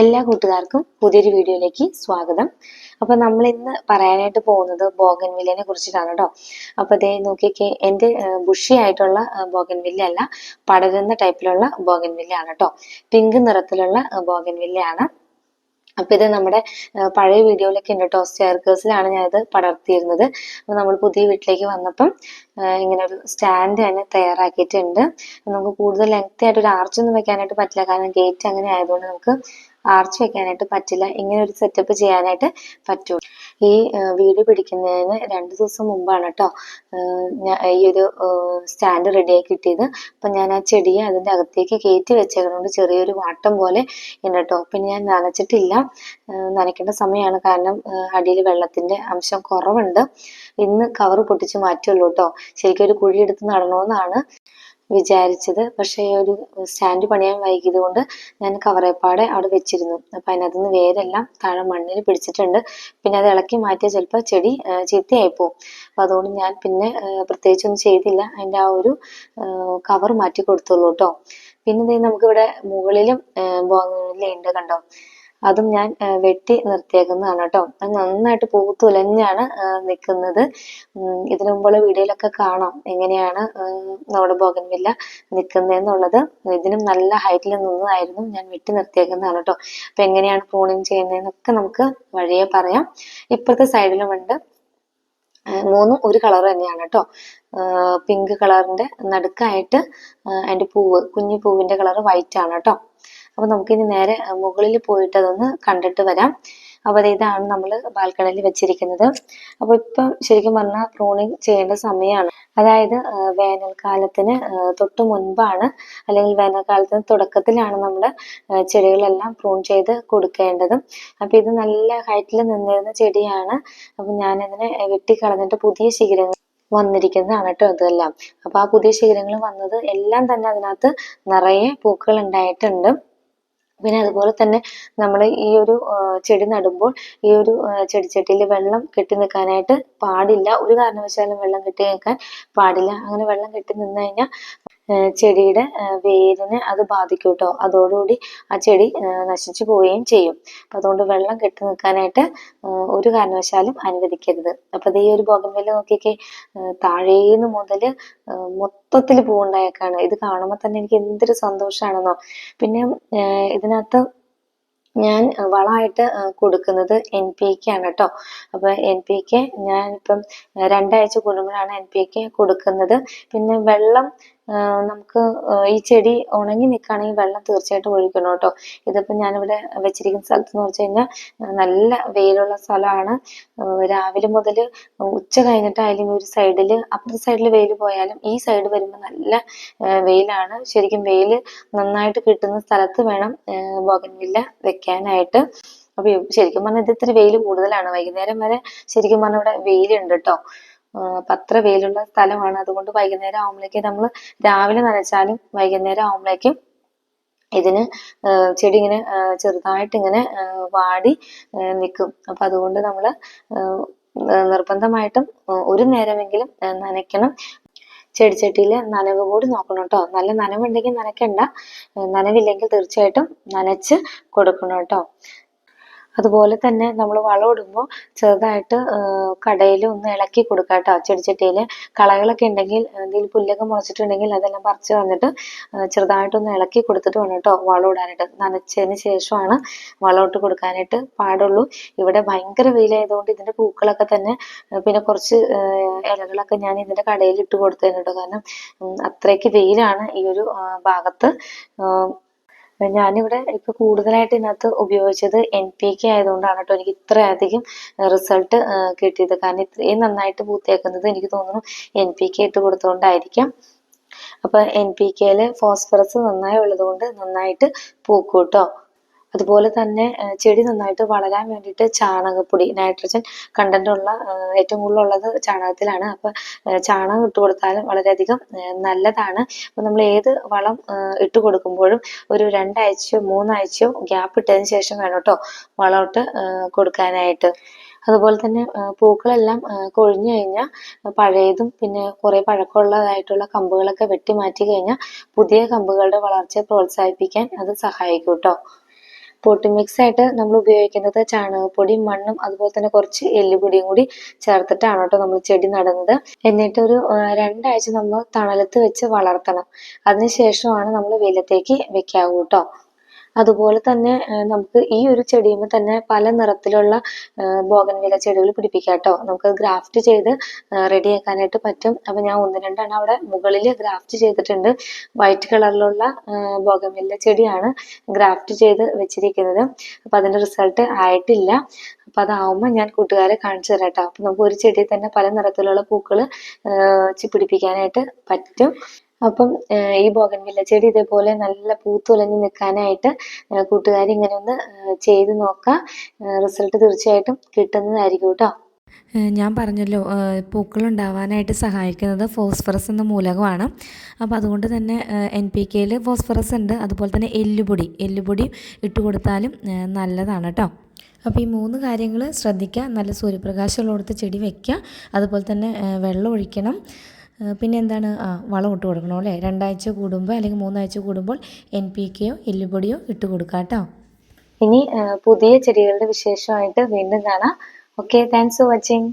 എല്ലാ കൂട്ടുകാർക്കും പുതിയൊരു വീഡിയോയിലേക്ക് സ്വാഗതം. അപ്പോൾ നമ്മൾ ഇന്ന് പറയാനായിട്ട് പോകുന്നത് ബോഗൻവില്ലനെ കുറിച്ചിട്ടാണ് കേട്ടോ. അപ്പോൾ അതേ നോക്കിയൊക്കെ എന്റെ ബുഷി ആയിട്ടുള്ള ബോഗൻവില്ല അല്ല പടരുന്ന ടൈപ്പിലുള്ള ബോഗൻവില്ല ആണ് കേട്ടോ. പിങ്ക് നിറത്തിലുള്ള ബോഗൻവില്ലയാണ്. അപ്പോൾ ഇത് നമ്മുടെ പഴയ വീഡിയോയിലൊക്കെ ഉണ്ട് കേട്ടോ. സ്റ്റെയർക്കേഴ്സിലാണ് ഞാനിത് പടർത്തിയിരുന്നത്. അപ്പോൾ നമ്മൾ പുതിയ വീട്ടിലേക്ക് വന്നപ്പം ഇങ്ങനെ ഒരു സ്റ്റാൻഡ് തന്നെ തയ്യാറാക്കിയിട്ടുണ്ട്. നമുക്ക് കൂടുതൽ ലെങ്തി ആയിട്ട് ഒരു ആർച്ചൊന്നും വെക്കാനായിട്ട് പറ്റില്ല. കാരണം ഗേറ്റ് അങ്ങനെ ആയതുകൊണ്ട് നമുക്ക് ആർച്ച് വെക്കാനായിട്ട് പറ്റില്ല. ഇങ്ങനെ ഒരു സെറ്റപ്പ് ചെയ്യാനായിട്ട് പറ്റൂ. ഈ വീഡിയോ പിടിക്കുന്നതിന് രണ്ട് ദിവസം മുമ്പാണ് കേട്ടോ ഈ ഒരു സ്റ്റാൻഡ് റെഡിയായി കിട്ടിയത്. അപ്പം ഞാൻ ആ ചെടിയെ അതിന്റെ അകത്തേക്ക് കയറ്റി വെച്ചേക്കുന്നതുകൊണ്ട് ചെറിയൊരു വാട്ടം പോലെ ഉണ്ട് കേട്ടോ പിന്നെ ഞാൻ നനച്ചിട്ടില്ല. നനയ്ക്കേണ്ട സമയമാണ്. കാരണം അടിയിൽ വെള്ളത്തിന്റെ അംശം കുറവുണ്ട്. ഇന്ന് കവർ പൊട്ടിച്ച് മാറ്റുള്ളൂ കേട്ടോ ശരിക്കും ഒരു കുഴി എടുത്ത് നടണമെന്നാണ് വിചാരിച്ചത്. പക്ഷേ ഒരു സ്റ്റാൻഡ് പണിയാൻ വൈകിയത് കൊണ്ട് ഞാൻ കവറേപ്പാടെ അവിടെ വെച്ചിരുന്നു. അപ്പം അതിനകത്ത് നിന്ന് വേരെല്ലാം താഴെ മണ്ണിൽ പിടിച്ചിട്ടുണ്ട്. പിന്നെ അത് ഇളക്കി മാറ്റിയാൽ ചിലപ്പോൾ ചെടി ചീത്തയായി പോകും അപ്പം അതുകൊണ്ട് ഞാൻ പിന്നെ പ്രത്യേകിച്ചൊന്നും ചെയ്തില്ല. അതിന്റെ ആ ഒരു കവർ മാറ്റി കൊടുത്തുള്ളൂ കേട്ടോ. പിന്നെ നമുക്കിവിടെ മുകളിലും ഉണ്ട് കണ്ടോ? അതും ഞാൻ വെട്ടി നിർത്തിയേക്കുന്നതാണ് കേട്ടോ. അത് നന്നായിട്ട് പൂത്തുലഞ്ഞാണ് നിൽക്കുന്നത് ഇതിനു മുമ്പുള്ള വീഡിയോയിലൊക്കെ കാണാം എങ്ങനെയാണ് നമ്മുടെ ബോഗൻവില്ല നിൽക്കുന്നതെന്നുള്ളത് ഇതിനും നല്ല ഹൈറ്റിൽ നിന്നതായിരുന്നു ഞാൻ വെട്ടി നിർത്തിയേക്കുന്നതാണ് കേട്ടോ. അപ്പൊ എങ്ങനെയാണ് പ്രൂണിങ് ചെയ്യുന്നതെന്നൊക്കെ നമുക്ക് വഴിയെ പറയാം. ഇപ്പോഴത്തെ സൈഡിലുമുണ്ട്. മൂന്നും ഒരു കളർ തന്നെയാണ് കേട്ടോ. പിങ്ക് കളറിന്റെ നടുക്കായിട്ട് അതിന്റെ പൂവ് കുഞ്ഞു പൂവിന്റെ കളർ വൈറ്റ് ആണ് കേട്ടോ. അപ്പൊ നമുക്കിനി നേരെ മുകളിൽ പോയിട്ട് അതൊന്ന് കണ്ടിട്ട് വരാം. അപ്പോൾ ഇതാണ് നമ്മൾ ബാൽക്കണിയിൽ വെച്ചിരിക്കുന്നത്. അപ്പോൾ ഇപ്പം ശരിക്കും പറഞ്ഞാൽ പ്രൂണിങ് ചെയ്യേണ്ട സമയമാണ് അതായത് വേനൽക്കാലത്തിന് തൊട്ട് മുൻപാണ് അല്ലെങ്കിൽ വേനൽക്കാലത്തിന് തുടക്കത്തിലാണ് നമ്മൾ ചെടികളെല്ലാം പ്രൂൺ ചെയ്ത് കൊടുക്കേണ്ടത്. അപ്പോൾ ഇത് നല്ല ഹൈറ്റിൽ നിന്നിരുന്ന ചെടിയാണ്. അപ്പം ഞാനതിനെ വെട്ടിക്കളഞ്ഞിട്ട് പുതിയ ശിഖരങ്ങൾ വന്നിരിക്കുന്നതാണ് കേട്ടോ ഇതെല്ലാം. അപ്പൊ ആ പുതിയ ശിഖരങ്ങൾ വന്നത് എല്ലാം തന്നെ അതിനകത്ത് നിറയെ പൂക്കൾ ഉണ്ടായിട്ടുണ്ട്. പിന്നെ അതുപോലെ തന്നെ നമ്മൾ ഈ ഒരു ചെടി നടുമ്പോൾ ഈ ഒരു ചെടിച്ചട്ടിയിൽ വെള്ളം കെട്ടി നിൽക്കാനായിട്ട് പാടില്ല. ഒരു കാരണവശാലും വെള്ളം കെട്ടി നിൽക്കാൻ പാടില്ല. അങ്ങനെ വെള്ളം കെട്ടി നിന്ന് കഴിഞ്ഞാൽ ചെടിയുടെ വേരിനെ അത് ബാധിക്കും കേട്ടോ അതോടുകൂടി ആ ചെടി നശിച്ചു പോവുകയും ചെയ്യും. അപ്പം അതുകൊണ്ട് വെള്ളം കെട്ടി നിൽക്കാനായിട്ട് ഒരു കാരണവശാലും അനുവദിക്കരുത്. അപ്പം ഈ ഒരു ബോഗൻവില്ല നോക്കിയൊക്കെ താഴേന്ന് മുതൽ മൊത്തത്തിൽ പൂവുണ്ടായേക്കാണ്. ഇത് കാണുമ്പോൾ തന്നെ എനിക്ക് എന്തൊരു സന്തോഷമാണെന്നോ പിന്നെ ഇതിനകത്ത് ഞാൻ വളമായിട്ട് കൊടുക്കുന്നത് എൻ പി കെ ആണ് കേട്ടോ. അപ്പോൾ എൻ പി കെ ഞാനിപ്പം രണ്ടാഴ്ച കൂടുമ്പോഴാണ് എൻ പി കെ കൊടുക്കുന്നത്. പിന്നെ വെള്ളം നമുക്ക് ഈ ചെടി ഉണങ്ങി നിൽക്കുകയാണെങ്കിൽ വെള്ളം തീർച്ചയായിട്ടും ഒഴിക്കണം കേട്ടോ. ഇതിപ്പോൾ ഞാനിവിടെ വെച്ചിരിക്കുന്ന സ്ഥലത്ത് എന്ന് വെച്ച് കഴിഞ്ഞാൽ നല്ല വെയിലുള്ള സ്ഥലമാണ്. രാവിലെ മുതൽ ഉച്ച കഴിഞ്ഞിട്ടായാലും ഒരു സൈഡിൽ അപ്പുറത്തെ സൈഡിൽ വെയിൽ പോയാലും ഈ സൈഡ് വരുമ്പോൾ നല്ല വെയിലാണ്. ശരിക്കും വെയിൽ നന്നായിട്ട് കിട്ടുന്ന സ്ഥലത്ത് വേണം ബോഗൻവില്ല വെക്കാനായിട്ട്. അപ്പൊ ശരിക്കും പറഞ്ഞാൽ ഇത് ഇത്തിരി വെയിൽ കൂടുതലാണ്. വൈകുന്നേരം വരെ ശരിക്കും പറഞ്ഞാൽ ഇവിടെ വെയിലുണ്ട് കേട്ടോ. അത്ര വെയിലുള്ള സ്ഥലമാണ്. അതുകൊണ്ട് വൈകുന്നേരം ആകുമ്പോഴേക്കും നമ്മൾ രാവിലെ നനച്ചാലും വൈകുന്നേരം ആകുമ്പോഴേക്കും ഇതിന് ചെടി ഇങ്ങനെ ചെറുതായിട്ട് ഇങ്ങനെ വാടി നിൽക്കും അപ്പം അതുകൊണ്ട് നമ്മൾ നിർബന്ധമായിട്ടും ഒരു നേരമെങ്കിലും നനയ്ക്കണം. ചെടിച്ചട്ടിയിൽ നനവ് കൂടി നോക്കണം കേട്ടോ നല്ല നനവുണ്ടെങ്കിൽ നനയ്ക്കണ്ട. നനവില്ലെങ്കിൽ തീർച്ചയായിട്ടും നനച്ച് കൊടുക്കണം കേട്ടോ അതുപോലെ തന്നെ നമ്മൾ വളം ഇടുമ്പോൾ ചെറുതായിട്ട് കടയിൽ ഒന്ന് ഇളക്കി കൊടുക്കുക കേട്ടോ ചെടിച്ചട്ടിയിൽ കളകളൊക്കെ ഉണ്ടെങ്കിൽ എന്തെങ്കിലും പുല്ലൊക്കെ മുളച്ചിട്ടുണ്ടെങ്കിൽ അതെല്ലാം പറിച്ച് വന്നിട്ട് ചെറുതായിട്ടൊന്ന് ഇളക്കി കൊടുത്തിട്ട് വേണം കേട്ടോ വളം ഇടാനായിട്ട്. നനച്ചതിന് ശേഷമാണ് വളം ഇട്ട് കൊടുക്കാനായിട്ട് പാടുള്ളൂ. ഇവിടെ ഭയങ്കര വെയിലായതുകൊണ്ട് ഇതിന്റെ പൂക്കളൊക്കെ തന്നെ പിന്നെ കുറച്ച് ഇലകളൊക്കെ ഞാൻ ഇതിന്റെ കടയിൽ ഇട്ട് കൊടുത്തതിന് കേട്ടോ കാരണം അത്രയ്ക്ക് വെയിലാണ് ഈ ഒരു ഭാഗത്ത്. ഞാനിവിടെ ഇപ്പൊ കൂടുതലായിട്ട് ഇതിനകത്ത് ഉപയോഗിച്ചത് എൻ പി കെ ആയതുകൊണ്ടാണ് കേട്ടോ. എനിക്ക് ഇത്രയധികം റിസൾട്ട് കിട്ടിയത്. കാരണം ഇത്രയും നന്നായിട്ട് പൂത്തേക്കുന്നത് എനിക്ക് തോന്നുന്നു എൻ പി കെ ഇട്ട് കൊടുത്തുകൊണ്ടായിരിക്കാം അപ്പൊ എൻ പി കെയിൽ ഫോസ്ഫറസ് നന്നായി ഉള്ളത് കൊണ്ട് നന്നായിട്ട് പൂക്കും കേട്ടോ അതുപോലെ തന്നെ ചെടി നന്നായിട്ട് വളരാൻ വേണ്ടിയിട്ട് ചാണകപ്പൊടി നൈട്രജൻ കണ്ടന്റ് ഉള്ള ഏറ്റവും കൂടുതൽ ഉള്ളത് ചാണകത്തിലാണ്. അപ്പൊ ചാണകം ഇട്ട് കൊടുത്താലും വളരെയധികം നല്ലതാണ്. അപ്പൊ നമ്മൾ ഏത് വളം ഇട്ട് കൊടുക്കുമ്പോഴും ഒരു രണ്ടാഴ്ചയോ മൂന്നാഴ്ചയോ ഗ്യാപ്പ് ഇട്ടതിന് ശേഷം വേണം കേട്ടോ വളമിട്ട് കൊടുക്കാനായിട്ട്. അതുപോലെ തന്നെ പൂക്കളെല്ലാം കൊഴിഞ്ഞു കഴിഞ്ഞാൽ പഴയതും പിന്നെ കുറെ പഴക്കമുള്ളതായിട്ടുള്ള കമ്പുകളൊക്കെ വെട്ടി മാറ്റി കഴിഞ്ഞാൽ പുതിയ കമ്പുകളുടെ വളർച്ചയെ പ്രോത്സാഹിപ്പിക്കാൻ അത് സഹായിക്കും കേട്ടോ പോട്ടി മിക്സ് ആയിട്ട് നമ്മൾ ഉപയോഗിക്കുന്നത് ചാണകപ്പൊടിയും മണ്ണും അതുപോലെ തന്നെ കുറച്ച് എല്ലുപൊടിയും കൂടി ചേർത്തിട്ടാണ് കേട്ടോ നമ്മൾ ചെടി നടുന്നത്. എന്നിട്ട് ഒരു രണ്ടാഴ്ച നമ്മൾ തണലത്ത് വെച്ച് വളർത്തണം. അതിനുശേഷമാണ് നമ്മൾ വെയിലത്തേക്ക് വെക്കാവൂ കേട്ടോ. അതുപോലെ തന്നെ നമുക്ക് ഈ ഒരു ചെടിയുമ്പോൾ തന്നെ പല നിറത്തിലുള്ള ബോഗൻവില ചെടികൾ പിടിപ്പിക്കാം കേട്ടോ. നമുക്ക് ഗ്രാഫ്റ്റ് ചെയ്ത് റെഡിയാക്കാനായിട്ട് പറ്റും. അപ്പം ഞാൻ ഒന്ന് രണ്ടെണ്ണം അവിടെ മുകളിൽ ഗ്രാഫ്റ്റ് ചെയ്തിട്ടുണ്ട്. വൈറ്റ് കളറിലുള്ള ബോഗൻവില്ല ചെടിയാണ് ഗ്രാഫ്റ്റ് ചെയ്ത് വെച്ചിരിക്കുന്നത്. അപ്പം അതിന്റെ റിസൾട്ട് ആയിട്ടില്ല. അപ്പം അതാവുമ്പോൾ ഞാൻ കൂട്ടുകാരെ കാണിച്ചു തരാം കേട്ടോ അപ്പോൾ നമുക്ക് ഒരു ചെടിയിൽ തന്നെ പല നിറത്തിലുള്ള പൂക്കൾ പിടിപ്പിക്കാനായിട്ട് പറ്റും. അപ്പം ഈ ബോഗൻവില്ല ചെടി ഇതേപോലെ നല്ല പൂത്തുലഞ്ഞ് നിൽക്കാനായിട്ട് കൂട്ടുകാർ ഇങ്ങനെ ഒന്ന് ചെയ്ത് നോക്കാം. റിസൾട്ട് തീർച്ചയായിട്ടും കിട്ടുന്നതായിരിക്കും കേട്ടോ ഞാൻ പറഞ്ഞല്ലോ പൂക്കൾ ഉണ്ടാവാനായിട്ട് സഹായിക്കുന്നത് ഫോസ്ഫറസ് എന്ന മൂലകമാണ്. അപ്പോൾ അതുകൊണ്ട് തന്നെ എൻ പി കെയിൽ ഫോസ്ഫറസ് ഉണ്ട്. അതുപോലെ തന്നെ എല്ലുപൊടി. എല്ലുപൊടി ഇട്ട് കൊടുത്താലും നല്ലതാണ് കേട്ടോ അപ്പോൾ ഈ മൂന്ന് കാര്യങ്ങൾ ശ്രദ്ധിക്കുക. നല്ല സൂര്യപ്രകാശമുള്ളിടത്ത് ചെടി വെക്കുക. അതുപോലെ തന്നെ വെള്ളം ഒഴിക്കണം. പിന്നെ എന്താണ്? ആ വളം ഇട്ട് കൊടുക്കണം അല്ലേ? രണ്ടാഴ്ച കൂടുമ്പോൾ അല്ലെങ്കിൽ മൂന്നാഴ്ച കൂടുമ്പോൾ എൻ പി കെയോ എല്ലുപൊടിയോ ഇട്ട് കൊടുക്കുക കേട്ടോ. ഇനി പുതിയ ചെടികളുടെ വിശേഷമായിട്ട് വീണ്ടും കാണാം. Okay thanks for watching